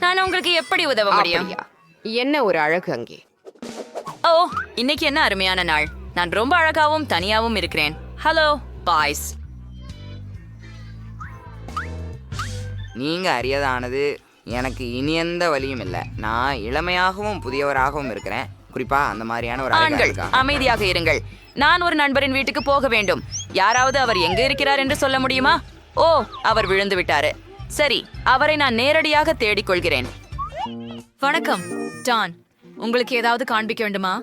நான் உங்களுக்கு எப்படி உதவ முடியும்? அப்படியா? என்ன ஒரு அழகு அங்கே? ஓ இன்னைக்கு என்ன அருமையான நாள். நான் ரொம்ப அழகாவும் தனியாவும் இருக்கிறேன். ஹலோ பாய்ஸ் நீங்க அறியதானது எனக்கு இனி எந்த வழியும் இல்லை. நான் இளமையாகவும் புதியவராகவும் இருக்கிறேன். குறிப்பா அந்த மாதிரியான ஒரு அழகா ஆண்கள் இருக்கா? அமைதியாக இருங்கள். நான் ஒரு நண்பரின் வீட்டுக்கு போக வேண்டும். யாராவது அவர் எங்க இருக்கிறார் என்று சொல்ல முடியுமா? ஓ அவர் விழுந்து விட்டாரு. சரி அவரை நான் நேரடியாக தேடிக் கொள்கிறேன் வணக்கம் டான். உங்களுக்கு ஏதாவது காண்பிக்க வேண்டுமா?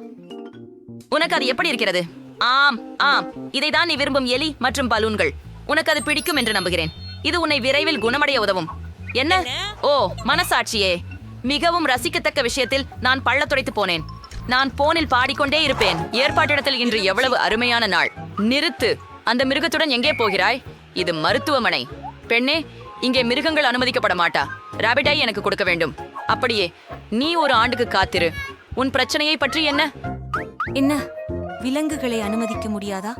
உனக்கு அது எப்படி இருக்கிறது? ஆம் ஆம். இதைதான் நீ விரும்பும் எலி மற்றும் பலூன்கள். உனக்கு அது பிடிக்கும் என்று நம்புகிறேன். இது உன்னை விரைவில் குணமடைய உதவும். என்ன? ஓ மனசாட்சியே. மிகவும் ரசிக்கத்தக்க விஷயத்தில் நான் பள்ளத்துடைத்து போனேன். நான் போனில் பாடிக்கொண்டே இருப்பேன். ஏற்பாட்டிடத்தில் இன்று எவ்வளவு அருமையான நாள். நிறுத்து. அந்த மிருகத்துடன் எங்கே போகிறாய்? இது மருத்துவமனை. பெண்ணே இங்கே மிருகங்கள் அனுமதிக்கப்பட மாட்டா ராபிட்டை எனக்கு கொடுக்க வேண்டும். அப்படியே நீ ஒரு ஆண்டுக்கு காத்திரு. உன் பிரச்சனையை பற்றி என்ன? என்ன? விலங்குகளை அனுமதிக்க முடியாதா?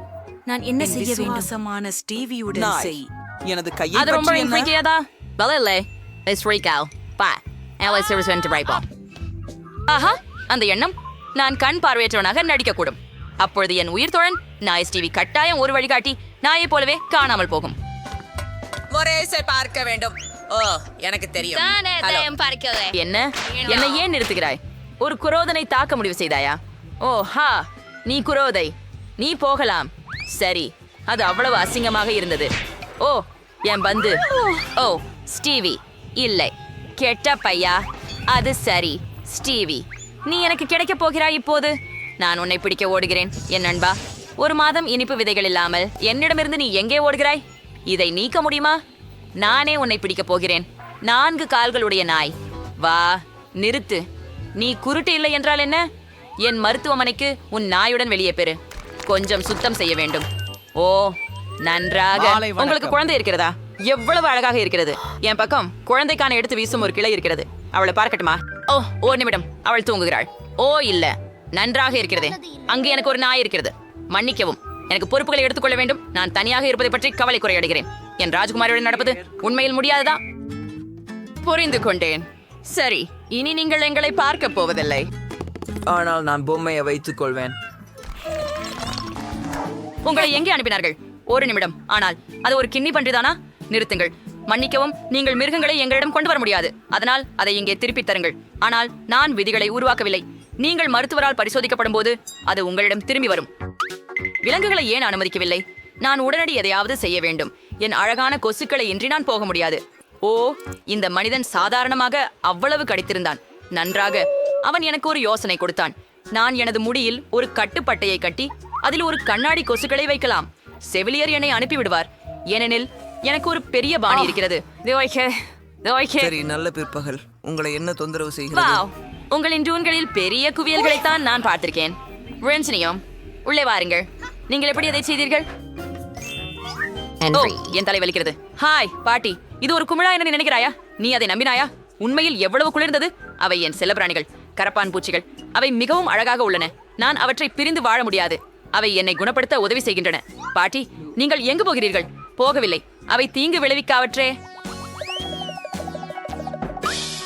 நான் என்ன செய்ய வேண்டும்? விசுவாசமான ஸ்டீவியுடன் செய். எனது கையை அது ரொம்ப? இன்ஃபிக்கியதா பல இல்லை லெட்ஸ் freak out. பா went to right ball. ஆஹா அந்த எண்ணம் நான் கண் பார்வையற்றவனாக நடிக்கக்கூடும். அப்பொழுது என் உயிர் தோழன் நாய் டிவி கட்டாயம் ஒரு வழிகாட்டி. நாயைப் போலவே காணாமல் போகும். மொரேசை பார்க்க வேண்டும். ஓ எனக்கு தெரியும். என்ன? என்னை ஏன் நிறுத்துகிறாய்? ஒரு குரோதனை தாக்க முடிவு செய்தாயா? ஓ ஹா நீ குரோதை. நீ போகலாம். சரி அது அவ்வளவு அசிங்கமாக இருந்தது. ஓ என் பந்து. ஓ ஸ்டீவி இல்லை. கெட்ட பையா? அது சரி ஸ்டீவி. நீ எனக்கு கிடைக்க போகிறாய் இப்போது? நான் உன்னை பிடிக்க ஓடுகிறேன் என் நண்பா. ஒரு மாதம் இனிப்பு விதைகள் இல்லாமல் என்னிடமிருந்து நீ எங்கே ஓடுகிறாய்? இதை நீக்க முடியுமா? நானே உன்னை பிடிக்கப் போகிறேன். நான்கு கால்களுடைய நாய். வா நிறுத்து. நீ குருட்டு இல்லை என்றால் என்ன? என் மருத்துவமனைக்கு உன் நாயுடன் வெளியே பெறு. கொஞ்சம் சுத்தம் செய்ய வேண்டும். ஓ நன்றாக. உங்களுக்கு குழந்தை இருக்கிறதா? எவ்வளவு அழகாக இருக்கிறது. என் பக்கம் குழந்தைக்கான எடுத்து வீசும் ஒரு கிளை இருக்கிறது. அவளை பார்க்கட்டுமா? ஓ ஒரு நிமிடம். அவள் தூங்குகிறாள். ஓ இல்ல. நன்றாக இருக்கிறதே. அங்கே எனக்கு ஒரு நாய் இருக்கிறது. மன்னிக்கவும். எனக்கு பொறுப்புகளை எடுத்துக்கொள்ள வேண்டும். நான் தனியாக இருப்பதை பற்றி கவலை குறையடைகிறேன். என் ராஜ்குமாரியுடன் நடப்பது உண்மையில் முடியாததா? புரிந்து கொண்டேன். சரி இனி நீங்கள் எங்களை பார்க்க போவதில்லை. ஆனால் நான் பொம்மையை வைத்துக் கொள்வேன். உங்களை எங்கே அனுப்பினார்கள்? ஒரு நிமிடம். ஆனால் அது ஒரு கிண்ணி பன்றிதானா நிறுத்துங்கள். மன்னிக்கவும் நீங்கள் மிருகங்களை எங்களிடம் கொண்டு வர முடியாது. அதனால் அதை இங்கே திருப்பித் தருங்கள். ஆனால் நான் விதிகளை உருவாக்கவில்லை. நீங்கள் மருத்துவரால் பரிசோதிக்கப்படும் போது அது உங்களிடம் திரும்பி வரும். விலங்குகளை ஏன் அனுமதிக்கவில்லை? நான் உடனடி எதையாவது செய்ய வேண்டும். என் அழகான கொசுக்களை இன்றி நான் போக முடியாது. ஓ இந்த மனிதன் சாதாரணமாக அவ்வளவு கடித்திருந்தான். நன்றாக. அவன் எனக்கு ஒரு யோசனை கொடுத்தான். நான் எனது முடியில் ஒரு கட்டுப்பட்டையை கட்டி அதில் ஒரு கண்ணாடி கொசுக்களை வைக்கலாம். செவிலியர் என்னை அனுப்பிவிடுவார். ஏனெனில் எனக்கு ஒரு பெரிய பாணி இருக்கிறது. சரி நல்ல பிற்பகல். உங்களை என்ன தொந்தரவு செய்கிறது? உங்களின் டூன்களில் பெரிய குவியல்களைத்தான் நான் பார்த்திருக்கேன். ரென்சினியம் உள்ளே வாருங்கள். நீங்கள் எப்படி அதை செய்தீர்கள்? ஓ என் தலை வலிக்கிறது. ஹாய் பாட்டி. இது ஒரு குமிழா என்று நினைக்கிறாயா? நீ அதை நம்பினாயா? உண்மையில் எவ்வளவு குளிர்ந்தது? அவை என் செல்லப்பிராணிகள் கரப்பான் பூச்சிகள். அவை மிகவும் அழகாக உள்ளன. நான் அவற்றை பிரிந்து வாழ முடியாது. அவை என்னை குணப்படுத்த உதவி செய்கின்றன. பாட்டி நீங்கள் எங்கு போகிறீர்கள்? போகவில்லை. அவை தீங்கு விளைவிக்காவற்றே.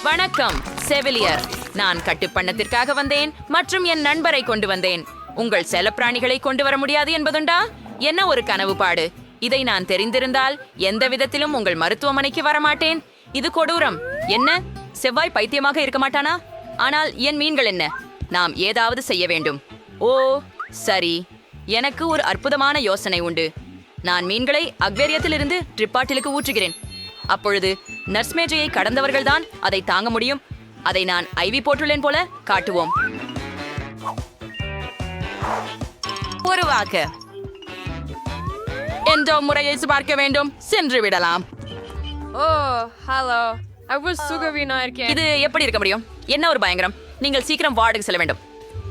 வணக்கம் செவிலியர். நான் கட்டுப்பண்ணத்திற்காக வந்தேன் மற்றும் என் நண்பரை கொண்டு வந்தேன். உங்கள் செல்லப்பிராணிகளை கொண்டு வர முடியாது என்பதுண்டா? என்ன ஒரு கனவு பாடு இதை நான் தெரிந்திருந்தால் எந்த விதத்திலும் உங்கள் மருத்துவமனைக்கு வரமாட்டேன். இது கொடூரம். என்ன? செவ்வாய் பைத்தியமாக இருக்க மாட்டானா? ஆனால் என் மீன்கள் என்ன? நாம் ஏதாவது செய்ய வேண்டும். ஓ சரி. எனக்கு ஒரு அற்புதமான யோசனை உண்டு. நான் மீன்களை அக்வேரியத்திலிருந்து ட்ரிப்பாட்டிலுக்கு ஊற்றுகிறேன். அப்பொழுது நர்ஸ் மேஜையை கடந்தவர்கள்தான் அதை தாங்க முடியும். அதை நான் ஐவி போட்டுள்ளேன் போல காட்டுவோம். ஒரு வாக்கு என்ற முறையை பார்க்க வேண்டும். சென்று விடலாம். ஓ ஹலோ. அவ்வளவு சுகவீனா இருக்கேன். இது எப்படி இருக்க முடியும்? என்ன ஒரு பயங்கரம்? நீங்கள் சீக்கிரம் வார்டுக்கு செல்ல வேண்டும்.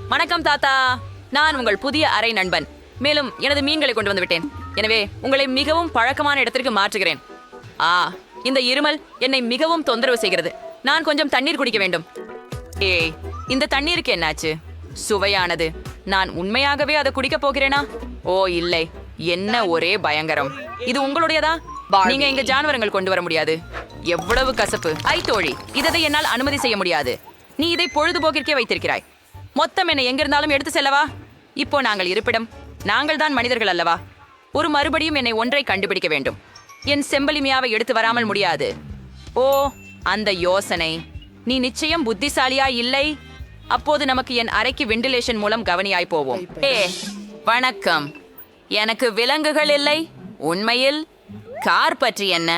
வணக்கம் தாத்தா. நான் உங்கள் புதிய அறை நண்பன். மேலும் எனது மீன்களை கொண்டு வந்து விட்டேன் எனவே உங்களை மிகவும் பழக்கமான இடத்திற்கு மாற்றுகிறேன். ஆ இந்த இருமல் என்னை மிகவும் தொந்தரவு செய்கிறது. நான் கொஞ்சம் தண்ணீர் குடிக்க வேண்டும். ஏய் இந்த தண்ணீருக்கு என்னாச்சு? சுவையானது. நான் உண்மையாகவே அதை குடிக்க போகிறேனா? ஓ இல்லை. என்ன ஒரே பயங்கரம். இது உங்களுடையதா? நீங்க இங்க ஜானவரங்கள் கொண்டு வர முடியாது. எவ்வளவு கசப்பு. ஐ தோழி இதை என்னால் அனுமதி செய்ய முடியாது. நீ இதை பொழுதுபோக்கிற்கே வைத்திருக்கிறாய். மொத்தம் என்னை எங்கிருந்தாலும் எடுத்து செல்லவா? இப்போ நாங்கள் இருப்பிடம். நாங்கள் தான் மனிதர்கள் அல்லவா? ஒரு மறுபடியும் என்னை ஒன்றை கண்டுபிடிக்க வேண்டும். என் செம்பலிமியாவை எடுத்து வராமல் முடியாது. ஓ அந்த யோசனை. நீ நிச்சயம் புத்திசாலியா இல்லை? அப்போது நமக்கு என் அறைக்கு வெண்டிலேஷன் மூலம் கவனியாய் போவோம். ஏ வணக்கம். எனக்கு விலங்குகள் இல்லை. உண்மையில் கார் பற்றி என்ன?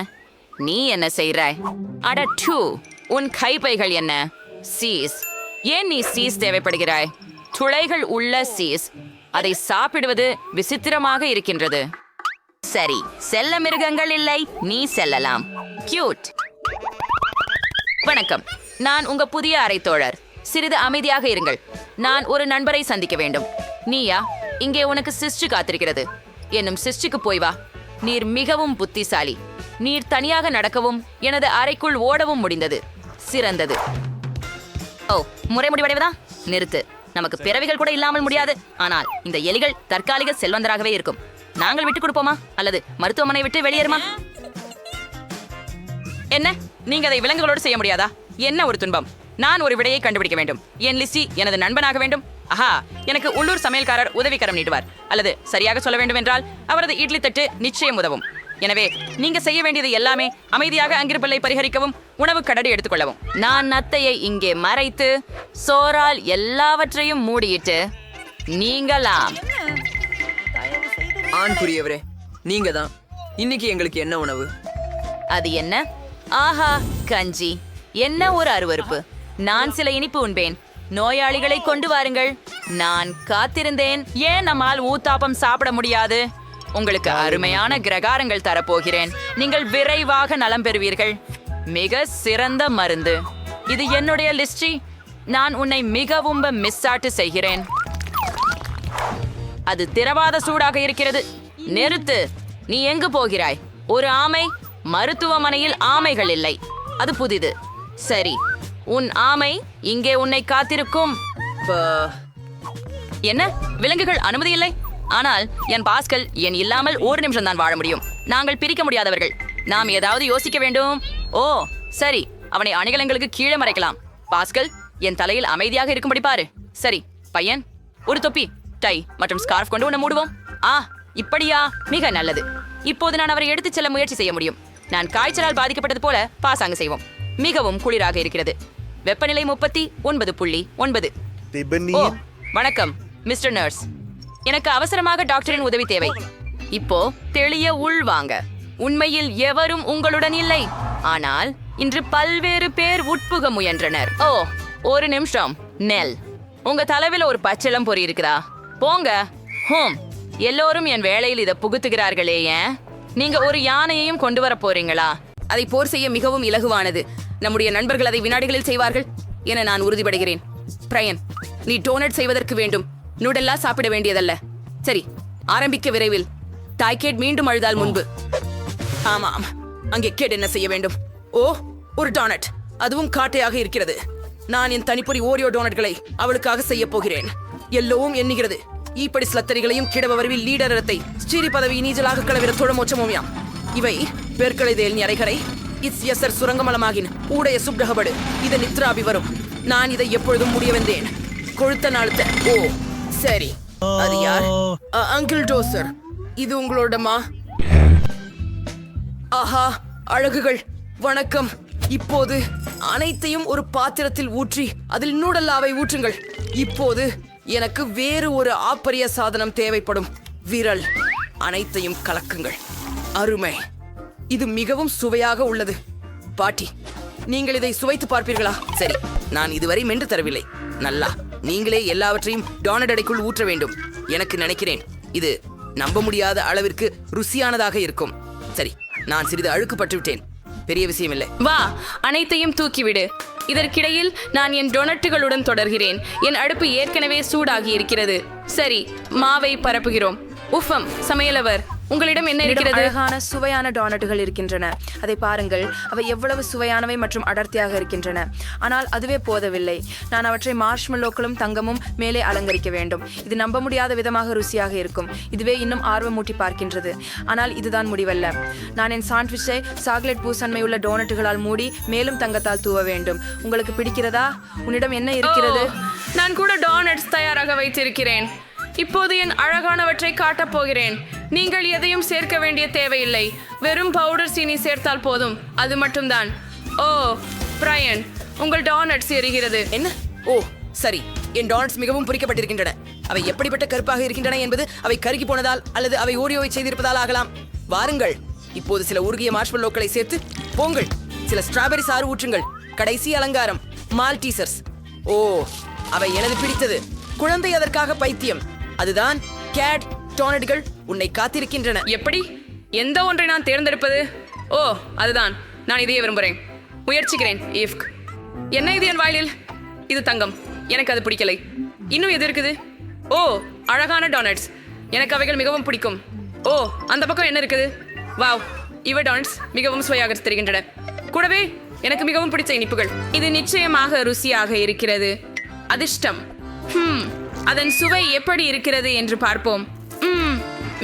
நீ என்ன செய்றாய் அட டூ உன் கைப்பைகள் என்ன? சீஸ். ஏன் நீ சீஸ் தேவைப்படுகிறாய்? துளைகள் உள்ள சீஸ். அதை சாப்பிடுவது விசித்திரமாக இருக்கின்றது. சரி செல்ல மிருகங்கள் இல்லை. நீ செல்லலாம். கியூட். வணக்கம். நான் உங்க புதிய அறை தோழர் சிறிது அமைதியாக இருங்கள். நான் ஒரு நண்பரை சந்திக்க வேண்டும். நீயா இங்கே உனக்கு சிஸ்டு காத்திருக்கிறது. என்னும் சிஸ்டுக்கு போய் வா. நீர் மிகவும் புத்திசாலி. நீர் தனியாக நடக்கவும் எனது அறைக்குள் ஓடவும் முடிந்தது. சிறந்தது. ஓ முறை முடிவடைவதா? நிறுத்து. நமக்கு பிறவிகள் கூட இல்லாமல் முடியாது. ஆனால் இந்த எலிகள் தற்காலிக செல்வந்தராகவே இருக்கும். நாங்கள் விட்டுக் கொடுப்போமா? அல்லது மருத்துவமனை விட்டு வெளியேறுமா? என்ன? நீங்க அதை விலங்குகளோடு செய்ய முடியாதா? என்ன ஒரு துன்பம்? நான் ஒரு விடையை கண்டுபிடிக்க வேண்டும். என் லிசி எனது நண்பனாக வேண்டும். ஆஹா எனக்கு உள்ளூர் சமையல்காரர் உதவிக்கரம் நீட்டுவார். அல்லது சரியாக சொல்ல வேண்டும் என்றால் அவரது இட்லி தட்டு நிச்சயம் உதவும். எனவே நீங்க செய்ய வேண்டியது எல்லாமே அமைதியாக அங்கிருப்பலை பரிகரிக்கவும் உணவு கடடி எடுத்துக்கொள்ளவும். நான் நத்தையை இங்கே மறைத்து சோறால் எல்லாவற்றையும் மூடியிட்டு நீங்களாம். ஆண்குரியவரே நீங்க தான் இன்னைக்கு எங்களுக்கு என்ன உணவு? அது என்ன? ஆஹா கஞ்சி. என்ன ஒரு அருவருப்பு? நான் சில இனிப்பு உண்பேன். நோயாளிகளை கொண்டு வாருங்கள். நான் காத்திருந்தேன். ஏன் நம்மால் ஊத்தாப்பம் சாப்பிட முடியாது? உங்களுக்கு அருமையான கிரகாரங்கள் தரப்போகிறேன். நீங்கள் விரைவாக நலம் பெறுவீர்கள். மிக சிறந்த மருந்து. இது என்னுடைய லிஸ்டி நான் உன்னை மிகவும் மிஸ்ஸாட்டு செய்கிறேன். அது திரவாத சூடாக இருக்கிறது. நிறுத்து. நீ எங்கு போகிறாய்? ஒரு ஆமை. மருத்துவமனையில் ஆமைகள் இல்லை. அது புதிது. சரி. உன் ஆமை இங்கே உன்னை காத்திருக்கும். என்ன? விலங்குகள் அனுமதி இல்லை. ஆனால் என் பாஸ்கல் என் இல்லாமல் ஒரு நிமிஷம் தான் வாழ முடியும். நாங்கள் பிரிக்க முடியாதவர்கள். நாம் ஏதாவது யோசிக்க வேண்டும். ஓ சரி. அவனை அணிகலங்களுக்கு கீழே மறைக்கலாம். பாஸ்கல் என் தலையில் அமைதியாக இருக்கும்படி பாரு. சரி பையன் ஒரு தொப்பி டை மற்றும் ஸ்கார்ஃப் கொண்டு உன்னை மூடுவோம். ஆ இப்படியா? மிக நல்லது. இப்போது நான் அவரை எடுத்துச் செல்ல முயற்சி செய்ய முடியும். நான் காய்ச்சலால் பாதிக்கப்பட்டது போல பாசாங்கு செய்வோம். மிகவும் குளிராக இருக்கிறது. வெப்பநிலை முப்பத்தி ஒன்பது புள்ளி ஒன்பது. ஓ வணக்கம் மிஸ்டர் நர்ஸ். எனக்கு அவசரமாக டாக்டரின் உதவி தேவை. இப்போ தெளிய உள் வாங்க. உண்மையில் எவரும் உங்களுடன் இல்லை. ஆனால் இன்று பல்வேறு பேர் உட்புக முயன்றனர். ஓ ஒரு நிமிஷம் நெல். உங்க தலைவில ஒரு பச்சிளம் பொறி இருக்குதா? போங்க. ஹோம் எல்லோரும் என் வேலையில் இதை புகுத்துகிறார்களே ஏன்? நீங்க ஒரு யானையையும் கொண்டு வர போறீங்களா? அதை போர் செய்ய மிகவும் இலகுவானது. நம்முடைய நண்பர்கள் அதை வினாடிகளில் செய்வார்கள் என நான் உறுதிப்படுகிறேன் பிரயன் நீ டோனட் செய்வதற்கு வேண்டும். நூடெல்லா சாப்பிட வேண்டியதல்ல. சரி ஆரம்பிக்க விரைவில். டாய்கேட் மீண்டும் அழுதால் முன்பு. ஆமாம் அங்கே கேட் என்ன செய்ய வேண்டும்? ஓ ஒரு டோனட். அதுவும் காட்டையாக இருக்கிறது. நான் என் தனிப்பொறி ஓரியோ டோனட்களை அவளுக்காக செய்ய போகிறேன். எல்லோவும் எண்ணுகிறது. ஈப்படி ஸ்லத்தரிகளையும் கிடவரவில் லீடர் லீடரத்தை ஸ்ரீரி பதவி நீச்சலாக களவிர தொழமோச்சமோமியாம் இவை பெருக்கலை தேல் அரைகரை இட்ஸ் எஸ்ஸர் சுரங்கமலமாகின். ஊடைய சுப்டகபடு இது நித்ராபி வரும் நான் இதை எப்பொழுதும் முடிய வந்தேன் கொழுத்த நாளுத்த. ஓ சரி. அது யார்? Uncle Dozer. இது உங்களோடமா? ஆஹா அழகுகள். வணக்கம். இப்போது அனைத்தையும் ஒரு பாத்திரத்தில் ஊற்றி அதில் நூடல்லாவை ஊற்றுங்கள். இப்போது எனக்கு வேறு ஒரு ஆப்பரிய சாதனம் தேவைப்படும். விரல். அனைத்தையும் கலக்குங்கள். அருமை. இது மிகவும் சுவையாக உள்ளது. பாட்டி நீங்கள் இதை சுவைத்து பார்ப்பீர்களா? சரி நான் இதுவரை மென்று தரவில்லை. நல்லா நீங்களே எல்லாவற்றையும் டோனட் அடைக்குள் ஊற்ற வேண்டும். எனக்கு நினைக்கிறேன் இது நம்ப முடியாத அளவிற்கு ருசியானதாக இருக்கும். சரி நான் சிறிது அழுக்குப்பட்டு விட்டேன் பெரிய விஷயம் இல்லை. வா அனைத்தையும் தூக்கிவிடு. இதற்கிடையில் நான் என் டொனட்டுகளுடன் தொடர்கிறேன். என் அடுப்பு ஏற்கனவே சூடாகி இருக்கிறது. சரி மாவை பரப்புகிறோம். உஃபம் சமையலவர். உங்களிடம் என்ன இருக்கிறது? அழகான சுவையான டோனட்டுகள் இருக்கின்றன. அதை பாருங்கள் அவை எவ்வளவு சுவையானவை மற்றும் அடர்த்தியாக இருக்கின்றன. ஆனால் அதுவே போதவில்லை. நான் அவற்றை மார்ஷ்மெல்லோக்களும் தங்கமும் மேலே அலங்கரிக்க வேண்டும். இது நம்ப முடியாத விதமாக ருசியாக இருக்கும். இதுவே இன்னும் ஆர்வமூட்டி பார்க்கின்றது. ஆனால் இதுதான் முடிவல்ல. நான் என் சாண்ட்விச்சை சாக்லேட் பூசன்மை உள்ள டோனட்டுகளால் மூடி மேலும் தங்கத்தால் தூவ வேண்டும். உங்களுக்கு பிடிக்கிறதா? உன்னிடம் என்ன இருக்கிறது? நான் கூட டோனட்ஸ் தயாராக வைத்திருக்கிறேன். இப்போது என் அழகானவற்றை காட்டப் போகிறேன். நீங்கள் எதையும் சேர்க்க வேண்டிய தேவையில்லை. வெறும் பவுடர் சீனி சேர்த்தால் போதும். அது மட்டும்தான். ஓ பிரையன் உங்கள் டானட்ஸ் எரிகிறது. என்ன? ஓ சரி. என் டானட்ஸ் மிகவும் பொறிக்கப்பட்டிருக்கின்றன. அவை எப்படிப்பட்ட கருப்பாக இருக்கின்றன என்பது அவை கருகி போனதால் அல்லது அவை ஓரியோவை செய்திருப்பதால் ஆகலாம். வாருங்கள். இப்போது சில உருகிய மார்ஷ்மல்லோக்களை சேர்த்து போங்கள். சில ஸ்ட்ராபெரி சாறு ஊற்றுங்கள். கடைசி அலங்காரம். மால்டீசர்ஸ் ஓ அவை எனது பிடித்தது. குழந்தை அதற்காக பைத்தியம். அதுதான் கேட் டோனட்டுகள் உன்னை காத்திருக்கின்றன. எப்படி? எந்த ஒன்றை நான் தேர்ந்தெடுப்பது? ஓ அதுதான். நான் இதையே விரும்புகிறேன் முயற்சிக்கிறேன் ஈஃப்க் என்ன இது என் வாயிலில்? இது தங்கம். எனக்கு அது பிடிக்கலை. இன்னும் எது இருக்குது? ஓ அழகான டோனட்ஸ் எனக்கு அவைகள் மிகவும் பிடிக்கும். ஓ அந்த பக்கம் என்ன இருக்குது? வாவ் இவ டோனட்ஸ் மிகவும் சுவையாக தெரிகின்றன. கூடவே எனக்கு மிகவும் பிடிச்ச இனிப்புகள். இது நிச்சயமாக ருசியாக இருக்கிறது. அதிர்ஷ்டம். ஹம். அதன் சுவை எப்படி இருக்கிறது என்று பார்ப்போம். ம்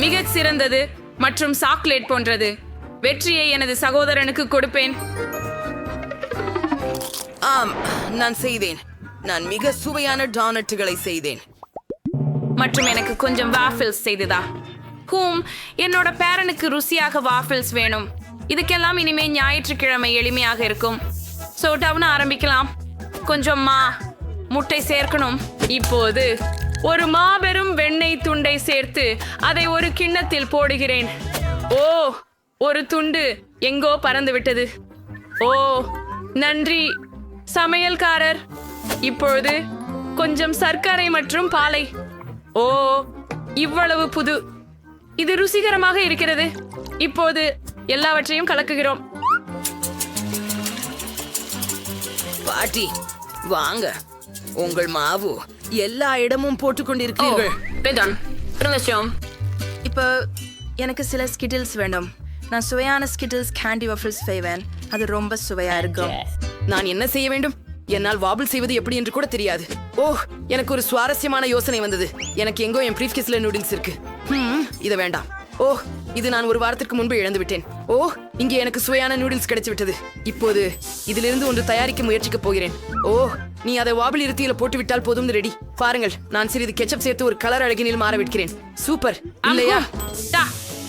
மிகச் சிறந்தது மற்றும் சாக்லேட் போன்றது. வெற்றியை எனது சகோதரனுக்கு கொடுப்பேன். ஆம் நான் செய்தேன். நான் மிக சுவையான டானட்டுகளை செய்தேன். மற்றும் எனக்கு கொஞ்சம் வாஃபில்ஸ் செய்ததா. ஹூம் என்னோட பேரனுக்கு ருசியாக வாஃபில்ஸ் வேணும். இதுக்கெல்லாம் இனிமே ஞாயிற்றுக்கிழமை எளிமையாக இருக்கும். ஸோ டவுன் ஆரம்பிக்கலாம். கொஞ்சம் மா முட்டை சேர்க்கணும். இப்போது ஒரு மாபெரும் வெண்ணெய் துண்டை சேர்த்து அதை ஒரு கிண்ணத்தில் போடுகிறேன். ஓ ஒரு துண்டு எங்கோ பறந்து விட்டது ஓ நன்றி சமையல்காரர். இப்பொழுது கொஞ்சம் சர்க்கரை மற்றும் பாலை. ஓ இவ்வளவு புது. இது ருசிகரமாக இருக்கிறது. இப்போது எல்லாவற்றையும் கலக்குகிறோம். பாட்டி வாங்க. உங்கள் மாவு எல்லா இடமும் போட்டுக் கொண்டிருக்கிறீர்கள். இப்போ எனக்கு சில ஸ்கிட்டில்ஸ் வேண்டும் நான் சுவையான ஸ்கிட்டில்ஸ் கேண்டி வஃபிள்ஸ் செய்வேன். அது ரொம்ப சுவையா இருக்கும். நான் என்ன செய்ய வேண்டும்? என்னால் வாபிள் செய்வது எப்படி என்று கூட தெரியாது. ஓ எனக்கு ஒரு சுவாரஸ்யமான யோசனை வந்தது. எனக்கு எங்கோ என் பிரீஃப் கேஸ்ல நூடுல்ஸ் இருக்கு இது வேண்டாம். ஓ இது நான் ஒரு வாரத்திற்கு முன்பு இழந்து விட்டேன் ஓ இங்கே எனக்கு சுவையான நூடுல்ஸ் கிடைச்சு விட்டது இப்போது இதிலிருந்து ஒன்று தயாரிக்க முயற்சிக்க போகிறேன். ஓ நீ அதை வாபிள் இருத்தியில போட்டு விட்டால் போதும் ரெடி. பாருங்கள் நான் சிறிது கெச்சப் சேர்த்து ஒரு கலர் அழகினில் மாற விடுகிறேன். சூப்பர். இல்லையா? டா.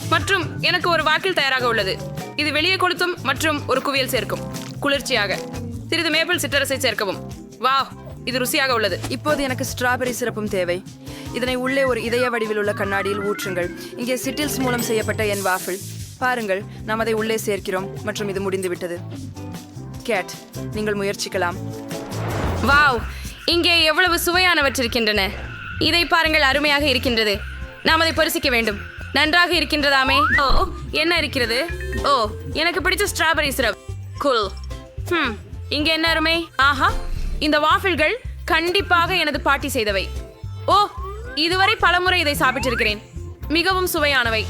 மற்றும் எனக்கு ஒரு வாக்கில் தயாராக உள்ளது. இது வெளியே கொளுத்தும் மற்றும் ஒரு குவியல் சேர்க்கும். குளிர்ச்சியாக. சிறிது மேப்பிள் சிற்றரசை சேர்க்கவும். வாவ் இது ருசியாக உள்ளது. இப்போது எனக்கு ஸ்ட்ராபெரி சிறப்பும் தேவை. இதனை உள்ளே ஒரு இதய வடிவில் உள்ள கண்ணாடியில் ஊற்றுங்கள். இங்கே சிட்டில்ஸ் மூலம் செய்யப்பட்ட என் வாஃபிள். பாருங்கள் நாம் அதை உள்ளே சேர்க்கிறோம் மற்றும் இது முடிந்துவிட்டது. கேட் நீங்கள் முயற்சிக்கலாம். வாவ் இங்கே எவ்வளவு சுவையானவற்றிருக்கின்றன. இதை பாருங்கள் அருமையாக இருக்கின்றது. நாம் அதை பரிசிக்க வேண்டும். நன்றாக இருக்கின்றதாமே. ஓ என்ன இருக்கிறது? ஓ எனக்கு பிடிச்ச ஸ்ட்ராபெரி சிரப் குல் ம் இங்க என்ன அருமை? ஆஹா இந்த வாஃபிள்கள் கண்டிப்பாக எனது பாட்டி செய்தவை. ஓ இதுவரை பலமுறை இதை சாப்பிட்டிருக்கிறேன். மிகவும் சுவையானவை.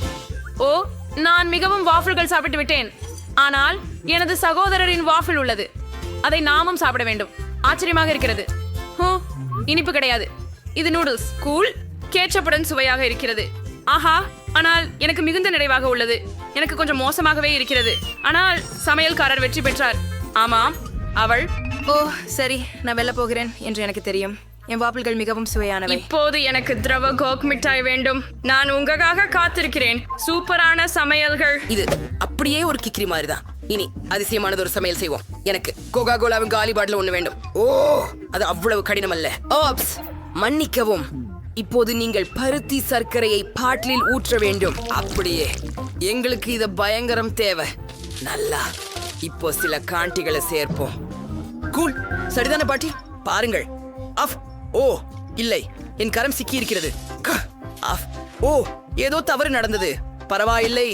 ஓ நான் மிகவும் வாஃபிள்கள் சாப்பிட்டு விட்டேன் ஆனால் எனது சகோதரரின் வாஃபிள் உள்ளது. அதை நாமும் சாப்பிட வேண்டும். ஆச்சரியமாக இருக்கிறது. ஹோ இனிப்பு கிடையாது. இது நூடுல்ஸ். கூல் கேச்சப்புடன் சுவையாக இருக்கிறது. ஆஹா ஆனால் எனக்கு மிகுந்த நிறைவாக உள்ளது. எனக்கு கொஞ்சம் மோசமாகவே இருக்கிறது. ஆனால் சமையல்காரர் வெற்றி பெற்றார். ஆமாம் அவள். ஓ சரி நான் வெல்ல போகிறேன் என்று எனக்கு தெரியும். என் வாப்பிள்கள் மிகவும் சுவையானவை. இப்போது எனக்கு திரவ கோக் மிட்டாய் வேண்டும். நான் உங்களுக்காக காத்திருக்கிறேன். சூப்பரான சமையல்கள். இது அப்படியே ஒரு கிக்ரி மாதிரி தான் இனி அதிசயமானது ஒரு சமையல் செய்வோம். எனக்கு கோகா கோலாவின் காலி பாட்டில் ஒண்ணு வேண்டும். ஓ அது அவ்வளவு கடினம் அல்ல ஓப்ஸ் மன்னிக்கவும். இப்போது நீங்கள் பருத்தி சர்க்கரையை பாட்டிலில் ஊற்ற வேண்டும். அப்படியே. எங்களுக்கு இது பயங்கரம் தேவை. நல்லா இப்போ சில காண்டிகளை சேர்ப்போம். கூல் சரிதானே பாட்டி? பாருங்கள். அஃப் ஓ இல்லை. என் கரம் சிக்கி இருக்கிறது ஓ ஏதோ தவறு நடந்தது. பரவாயில்லை.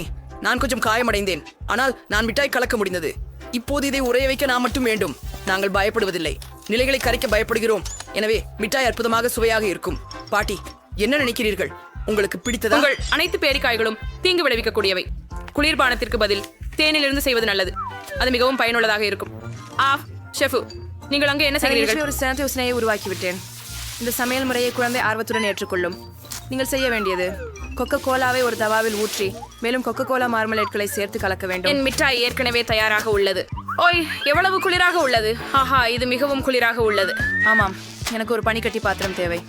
நான் கொஞ்சம் காயமடைந்தேன். ஆனால் நான் மிட்டாய் கலக்க முடிந்தது. இப்போது இதை உறைய வைக்க நான் மட்டும் வேண்டும். நாங்கள் பயப்படுவதில்லை. நிலைகளை கரைக்க பயப்படுகிறோம். எனவே மிட்டாய் அற்புதமாக சுவையாக இருக்கும். பாட்டி என்ன நினைக்கிறீர்கள்? உங்களுக்கு பிடித்ததா? உங்கள் அனைத்து பேரிக்காய்களும் தீங்கு விளைவிக்கக்கூடியவை. குளிர்பானத்திற்கு பதில் தேனிலிருந்து செய்வது நல்லது. அது மிகவும் பயனுள்ளதாக இருக்கும். ஆ ஷெஃபு நீங்கள் அங்கே என்ன செய்கிறீர்கள்? ஒரு யோசனையை உருவாக்கி விட்டேன் இந்த சமையல் முறையை குழந்தை ஆர்வத்துடன் ஏற்றுக்கொள்ளும். நீங்கள் செய்ய வேண்டியது கொக்கோ கோலாவை ஒரு தவாவில் ஊற்றி மேலும் கொக்கோ கோலா மார்மலேட்களை சேர்த்து கலக்க வேண்டும். என் மிட்டாய் ஏற்கனவே தயாராக உள்ளது. ஓய் எவ்வளவு குளிராக உள்ளது? ஆஹா இது மிகவும் குளிராக உள்ளது. ஆமாம் எனக்கு ஒரு பனிக்கட்டி பாத்திரம் தேவை.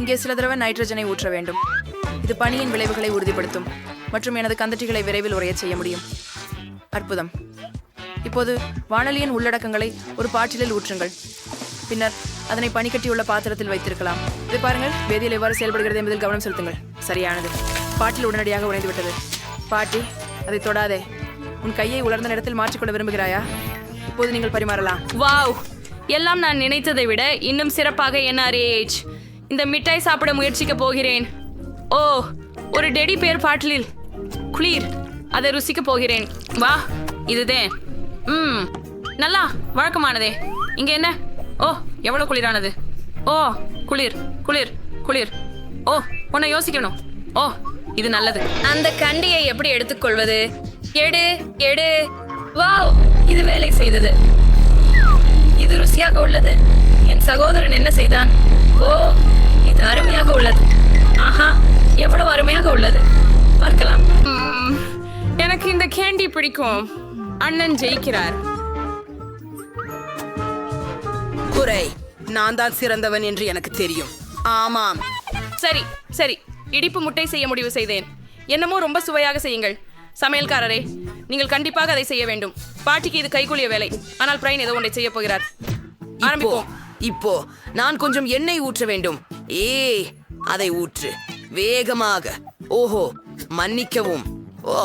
இங்கே சில தடவை நைட்ரஜனை ஊற்ற வேண்டும். இது பனியின் விளைவுகளை உறுதிப்படுத்தும் மற்றும் எனது கந்தட்டிகளை விரைவில் உரையச் செய்ய முடியும். அற்புதம். இப்போது வானொலியின் உள்ளடக்கங்களை ஒரு பாட்டிலில் ஊற்றுங்கள். பின்னர் அதனை பனிக்கட்டியுள்ள பாத்திரத்தில் வைத்திருக்கலாம். இதை பாருங்கள் வேதியியல் எவ்வாறு செயல்படுகிறது என்பதில் கவனம் செலுத்துங்கள். சரியானது. பாட்டில் உடனடியாக உடைந்து விட்டது பாட்டி அதை தொடாதே. உன் கையை உலர்ந்த நேரத்தில் மாற்றிக்கொள்ள விரும்புகிறாயா? இப்போது நீங்கள் பரிமாறலாம். வாவ்! எல்லாம் நான் நினைத்ததை விட இன்னும் சிறப்பாக என்ஆர்ஏஹெச் இந்த மிட்டாய் சாப்பிட முயற்சிக்க போகிறேன். ஓ ஒரு டெடி பேர் பாட்டிலில். குளிர் அதை ருசிக்க போகிறேன். வா இதுதான் ம் நல்லா வழக்கமானதே. இங்கே என்ன? ஓ எவ்வளவு குளிரானது? ஓ குளிர் குளிர் குளிர். ஓ உன்னை யோசிக்கணும். ஓ இது நல்லது. அந்த கண்டியை எப்படி எடுத்துக்கொள்வது? எடு எடு. வாவ் இது வேலை செய்தது. இது ருசியாக உள்ளது. என் சகோதரன் என்ன செய்தான்? ஓ இது அருமையாக உள்ளது. ஆஹா எவ்வளவு அருமையாக உள்ளது. பார்க்கலாம். எனக்கு இந்த கேண்டி பிடிக்கும். அண்ணன் ஜெயிக்கிறார். குறை. நான் தான் சிறந்தவன் என்று எனக்கு தெரியும். ஆமாம். சரி சரி. இடிப்பு முட்டை செய்ய முடிவு செய்தேன். என்னமோ ரொம்ப சுவையாக செய்யுங்கள். சமையல்காரரே நீங்கள் கண்டிப்பாக அதை செய்ய வேண்டும். பாட்டிக்கு இது கைகூலிய வேலை. ஆனால் பிரைன் ஏதோ ஒன்றை செய்ய போகிறார். ஆரம்பிப்போம். இப்போ நான் கொஞ்சம் எண்ணெய் ஊற்ற வேண்டும். ஏய் அதை ஊற்று. வேகமாக. ஓஹோ மன்னிக்கவும். ஓ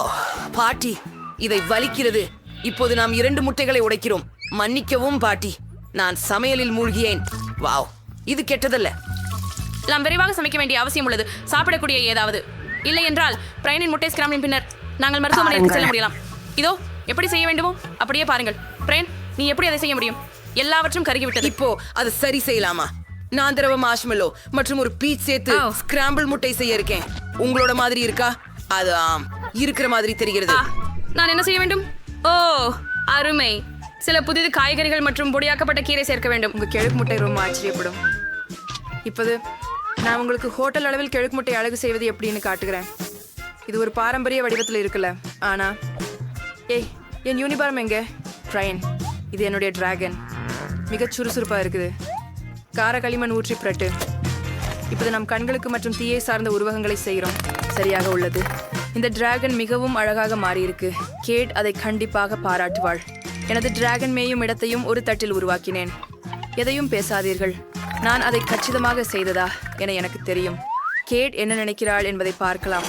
பாட்டி இதை வலிக்கிறது. இப்போது நாம் இரண்டு முட்டைகளை உடைக்கிறோம். மன்னிக்கவும் பாட்டி. நான் சமையலில் மூழ்கியேன். வாவ் இது கெட்டதல்ல. நாம் விரைவாக சமைக்க வேண்டிய அவசியம் உள்ளது. சாப்பிடக்கூடிய ஏதாவது. இல்லை என்றால் பிரைனின் முட்டை ஸ்கிராமின் பின்னர் நாங்கள் மருத்துவமனைக்கு செல்ல முடியலாம். இதோ எப்படி செய்ய வேண்டுமோ அப்படியே பாருங்கள். பிரைன் நீ எப்படி அதை செய்ய முடியும்? எல்லாவற்றும் கருகிவிட்டது. இப்போ அதை சரி செய்யலாமா? நான் திரவ மாஷ்மெல்லோ மற்றும் ஒரு பீச் சேர்த்து. ஸ்கிராம்பிள் முட்டை செய்ய இருக்கேன். உங்களோட மாதிரி இருக்கா? அது ஆம் இருக்கிற மாதிரி தெரிகிறது. நான் என்ன செய்ய வேண்டும்? ஓ அருமை. சில புதிது காய்கறிகள் மற்றும் பொடியாக்கப்பட்ட கீரை சேர்க்க வேண்டும். உங்க கிழக்கு முட்டை ரொம்ப ஆச்சரியப்படும். இப்போது நான் உங்களுக்கு ஹோட்டல் அளவில் கிழக்கு முட்டை அழகு செய்வது எப்படின்னு காட்டுகிறேன். இது ஒரு பாரம்பரிய வடிவத்தில் இருக்குல்ல. ஆனா ஏய் என் யூனிபார்ம் எங்க? ட்ரைன் இது என்னுடைய டிராகன் மிகச் சுறுசுறுப்பாக இருக்குது. கார களிமண் ஊற்றி பிரட்டு. இப்போது நம் கண்களுக்கு மற்றும் தீயை சார்ந்த உருவகங்களை செய்கிறோம். சரியாக உள்ளது. இந்த டிராகன் மிகவும் அழகாக மாறியிருக்கு. கேட் அதை கண்டிப்பாக பாராட்டுவாள். எனது டிராகன் மேயும் இடத்தையும் ஒரு தட்டில் உருவாக்கினேன். எதையும் பேசாதீர்கள். நான் அதை கச்சிதமாக செய்ததா என எனக்கு தெரியும். கேட் என்ன நினைக்கிறாள் என்பதை பார்க்கலாம்.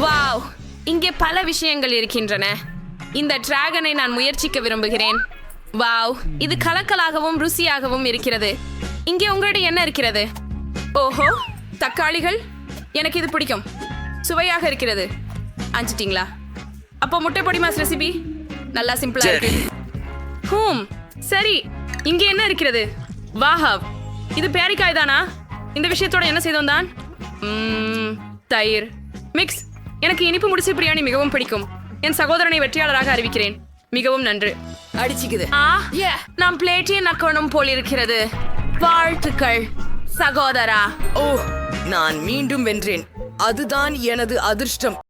வாவ்! இங்கே பல விஷயங்கள் இருக்கின்றன. இந்த டிராகனை நான் முயற்சிக்க விரும்புகிறேன். வாவ்! இது கலக்கலாகவும் ருசியாகவும் இருக்கிறது. இங்கே உங்களிடம் என்ன இருக்கிறது? ஓஹோ! தக்காளிகள்? எனக்கு இது பிடிக்கும். சுவையாக இருக்கிறது. அஞ்சிட்டீங்களா? அப்போ முட்டை பொடி மாஸ் ரெசிபி நல்லா சிம்பிளா இருக்கு. ஹூம் சரி. இங்கே என்ன இருக்கிறது? வாஹவ் இது பேரிக்காய் தானா? இந்த விஷயத்தோட என்ன செய்தோம் தான்? தயிர். மிக்ஸ் எனக்கு இனிப்பு முடிச்ச பிரியாணி மிகவும் பிடிக்கும். என் சகோதரனை வெற்றியாளராக அறிவிக்கிறேன். மிகவும் நன்று. அடிச்சுக்குது. ஆ நாம் பிளேட்டிய நக்கணும் போல் இருக்கிறது வாழ்த்துக்கள் சகோதரா. ஓ நான் மீண்டும் வென்றேன். அதுதான் எனது அதிர்ஷ்டம்.